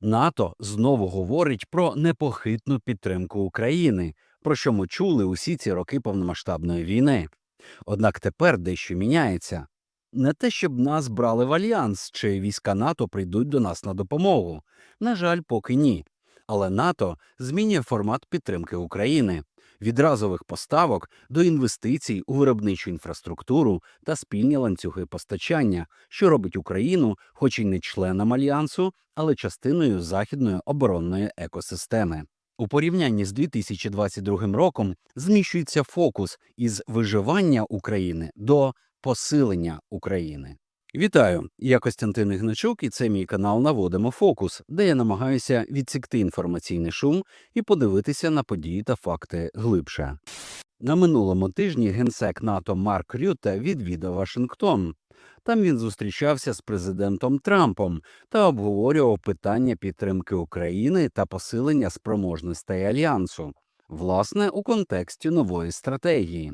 НАТО знову говорить про непохитну підтримку України, про що ми чули усі ці роки повномасштабної війни. Однак тепер дещо міняється. Не те, щоб нас брали в альянс чи війська НАТО прийдуть до нас на допомогу. На жаль, поки ні. Але НАТО змінює формат підтримки України від разових поставок до інвестицій у виробничу інфраструктуру та спільні ланцюги постачання, що робить Україну, хоч і не членом альянсу, але частиною західної оборонної екосистеми. У порівнянні з 2022 роком зміщується фокус із виживання України до посилення України. Вітаю! Я Костянтин Ігначук, і це мій канал Наводимо Фокус, де я намагаюся відсікти інформаційний шум і подивитися на події та факти глибше. На минулому тижні генсек НАТО Марк Рютте відвідав Вашингтон. Там він зустрічався з президентом Трампом та обговорював питання підтримки України та посилення спроможностей альянсу, власне, у контексті нової стратегії.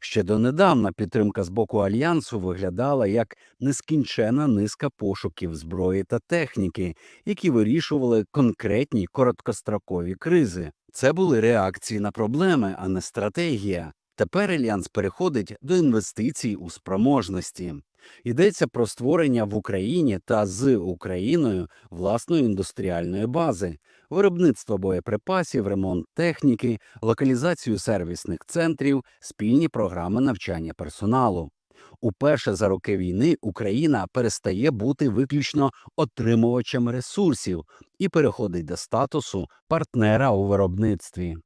Ще донедавна підтримка з боку альянсу виглядала як нескінчена низка пошуків зброї та техніки, які вирішували конкретні короткострокові кризи. Це були реакції на проблеми, а не стратегія. Тепер альянс переходить до інвестицій у спроможності. Йдеться про створення в Україні та з Україною власної індустріальної бази, виробництво боєприпасів, ремонт техніки, локалізацію сервісних центрів, спільні програми навчання персоналу. Уперше за роки війни Україна перестає бути виключно отримувачем ресурсів і переходить до статусу партнера у виробництві.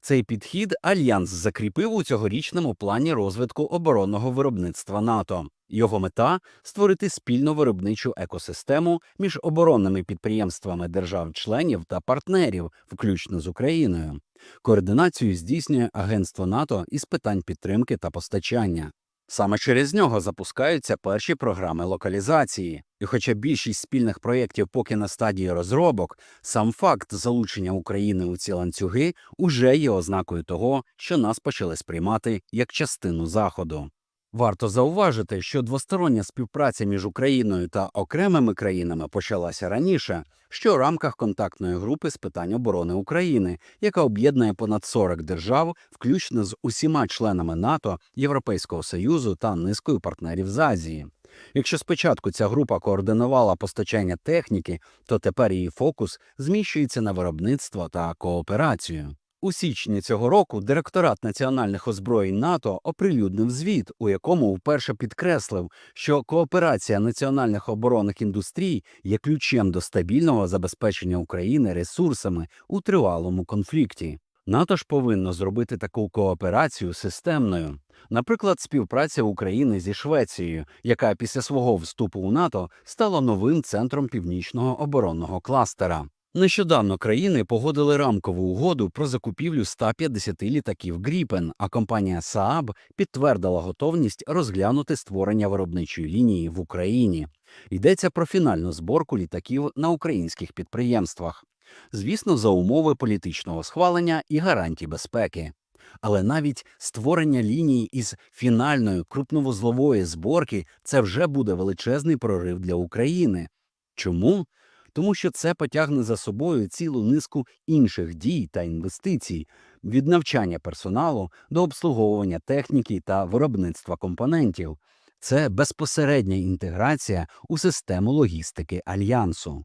Цей підхід альянс закріпив у цьогорічному плані розвитку оборонного виробництва НАТО. Його мета створити спільну виробничу екосистему між оборонними підприємствами держав-членів та партнерів, включно з Україною. Координацію здійснює Агентство НАТО із питань підтримки та постачання. Саме через нього запускаються перші програми локалізації. І хоча більшість спільних проєктів поки на стадії розробок, сам факт залучення України у ці ланцюги уже є ознакою того, що нас почали сприймати як частину Заходу. Варто зауважити, що двостороння співпраця між Україною та окремими країнами почалася раніше, що в рамках контактної групи з питань оборони України, яка об'єднує понад 40 держав, включно з усіма членами НАТО, Європейського союзу та низкою партнерів з Азії. Якщо спочатку ця група координувала постачання техніки, то тепер її фокус зміщується на виробництво та кооперацію. У січні цього року директорат національних озброєнь НАТО оприлюднив звіт, у якому вперше підкреслив, що кооперація національних оборонних індустрій є ключем до стабільного забезпечення України ресурсами у тривалому конфлікті. НАТО ж повинно зробити таку кооперацію системною. Наприклад, співпраця України зі Швецією, яка після свого вступу у НАТО стала новим центром північного оборонного кластера. Нещодавно країни погодили рамкову угоду про закупівлю 150 літаків Гріпен, а компанія Saab підтвердила готовність розглянути створення виробничої лінії в Україні. Йдеться про фінальну зборку літаків на українських підприємствах. Звісно, за умови політичного схвалення і гарантій безпеки. Але навіть створення лінії із фінальної крупновузлової зборки це вже буде величезний прорив для України. Чому? Тому що це потягне за собою цілу низку інших дій та інвестицій від навчання персоналу до обслуговування техніки та виробництва компонентів. Це безпосередня інтеграція у систему логістики альянсу.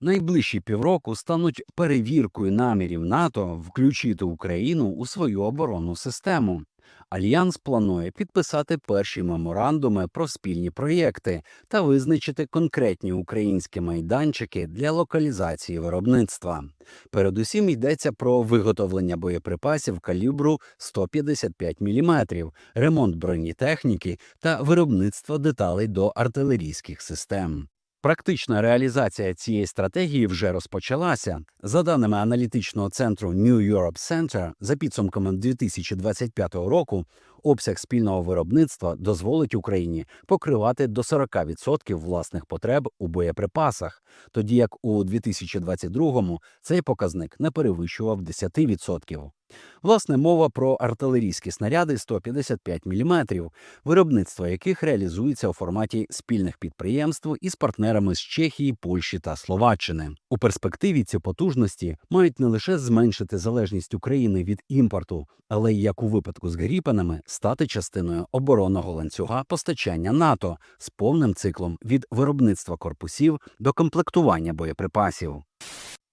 Найближчі півроку стануть перевіркою намірів НАТО включити Україну у свою оборонну систему. Альянс планує підписати перші меморандуми про спільні проєкти та визначити конкретні українські майданчики для локалізації виробництва. Передусім йдеться про виготовлення боєприпасів калібру 155 мм, ремонт бронетехніки та виробництво деталей до артилерійських систем. Практична реалізація цієї стратегії вже розпочалася. За даними аналітичного центру New Europe Center, за підсумками 2025 року, обсяг спільного виробництва дозволить Україні покривати до 40% власних потреб у боєприпасах, тоді як у 2022-му цей показник не перевищував 10%. Власне, мова про артилерійські снаряди 155 мм, виробництво яких реалізується у форматі спільних підприємств із партнерами з Чехії, Польщі та Словаччини. У перспективі ці потужності мають не лише зменшити залежність України від імпорту, але й як у випадку з Гріпанами стати частиною оборонного ланцюга постачання НАТО з повним циклом від виробництва корпусів до комплектування боєприпасів.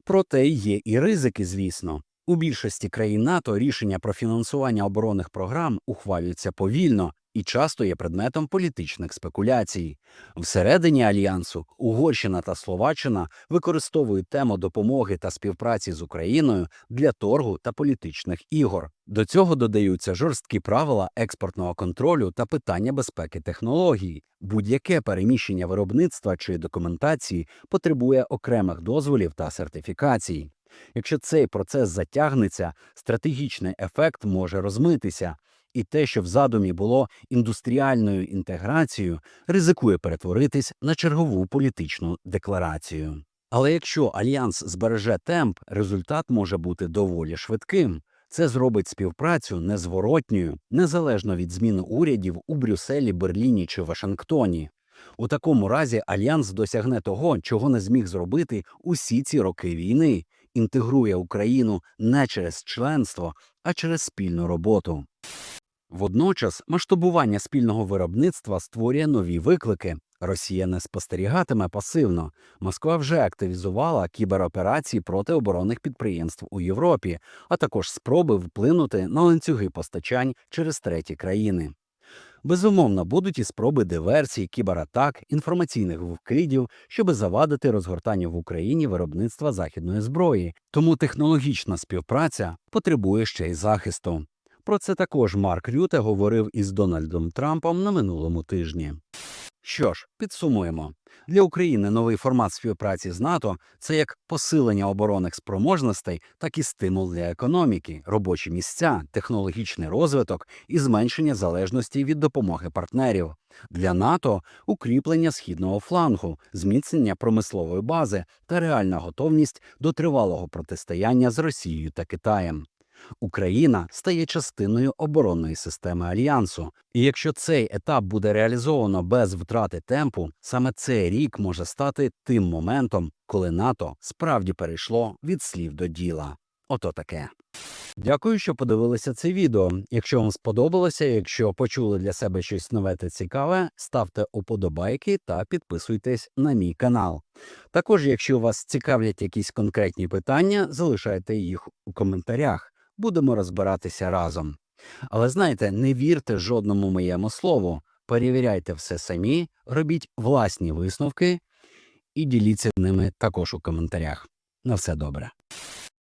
Проте є і ризики, звісно. У більшості країн НАТО рішення про фінансування оборонних програм ухвалюються повільно і часто є предметом політичних спекуляцій. Всередині альянсу Угорщина та Словаччина використовують тему допомоги та співпраці з Україною для торгу та політичних ігор. До цього додаються жорсткі правила експортного контролю та питання безпеки технологій. Будь-яке переміщення виробництва чи документації потребує окремих дозволів та сертифікацій. Якщо цей процес затягнеться, стратегічний ефект може розмитися, і те, що в задумі було індустріальною інтеграцією, ризикує перетворитись на чергову політичну декларацію. Але якщо альянс збереже темп, результат може бути доволі швидким. Це зробить співпрацю незворотньою, незалежно від зміни урядів у Брюсселі, Берліні чи Вашингтоні. У такому разі альянс досягне того, чого не зміг зробити усі ці роки війни, інтегрує Україну не через членство, а через спільну роботу. Водночас масштабування спільного виробництва створює нові виклики. Росія не спостерігатиме пасивно. Москва вже активізувала кібероперації проти оборонних підприємств у Європі, а також спроби вплинути на ланцюги постачань через треті країни. Безумовно, будуть і спроби диверсій, кібератак, інформаційних вкидів, щоб завадити розгортанню в Україні виробництва західної зброї. Тому технологічна співпраця потребує ще й захисту. Про це також Марк Рюте говорив із Дональдом Трампом на минулому тижні. Що ж, підсумуємо. Для України новий формат співпраці з НАТО це як посилення оборонних спроможностей, так і стимул для економіки, робочі місця, технологічний розвиток і зменшення залежності від допомоги партнерів. Для НАТО укріплення східного флангу, зміцнення промислової бази та реальна готовність до тривалого протистояння з Росією та Китаєм. Україна стає частиною оборонної системи альянсу, і якщо цей етап буде реалізовано без втрати темпу, саме цей рік може стати тим моментом, коли НАТО справді перейшло від слів до діла. Ото таке. Дякую, що подивилися це відео. Якщо вам сподобалося, якщо почули для себе щось нове та цікаве, ставте уподобайки та підписуйтесь на мій канал. Також, якщо вас цікавлять якісь конкретні питання, залишайте їх у коментарях будемо розбиратися разом. Але знаєте, не вірте жодному моєму слову, перевіряйте все самі, робіть власні висновки і діліться ними також у коментарях. На все добре.